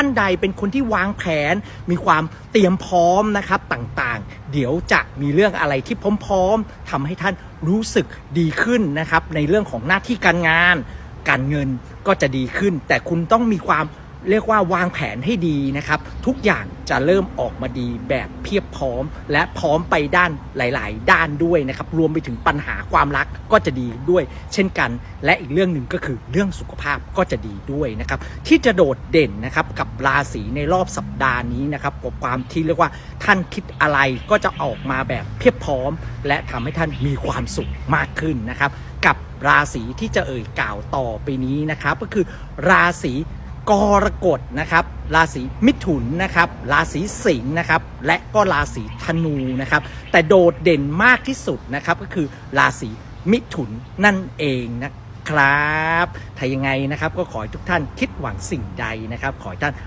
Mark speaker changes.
Speaker 1: ท่านใดเป็นคนที่วางแผน มีความเตรียมพร้อมนะครับต่างๆ เดี๋ยวจะมีเรื่องอะไรที่พร้อมๆทำให้ท่านรู้สึกดีขึ้นนะครับในเรื่องของหน้าที่การงาน การเงินก็จะดีขึ้น แต่คุณต้องมีความเรียกว่าวางแผนให้ดีนะครับ ทุกอย่าง จะเริ่มออกมาดีแบบเพียบพร้อม และพร้อมไปด้านหลาย ๆ ด้านด้วยนะครับ รวมไปถึงปัญหาความรักก็จะดีด้วย เช่นกัน และอีกเรื่องหนึ่งก็คือเรื่องสุขภาพก็จะดีด้วยนะครับที่จะโดดเด่นนะครับกับราศีในรอบสัปดาห์นี้นะครับกับความที่เรียกว่าท่านคิดอะไรก็จะออกมาแบบเพียบพร้อม และทำให้ท่านมีความสุขมากขึ้นนะครับกับราศีที่จะเอ่ยกล่าวต่อไปนี้นะครับก็คือราศี กรกฎนะครับ ราศีมิถุนนะครับ ราศีสิงห์นะครับ และก็ราศีธนูนะครับ แต่โดดเด่นมากที่สุดนะครับก็คือราศีมิถุนนั่นเองนะครับ ถ้ายังไงนะครับก็ขอให้ทุกท่านคิดหวังสิ่งใดนะครับ ขอให้ท่าน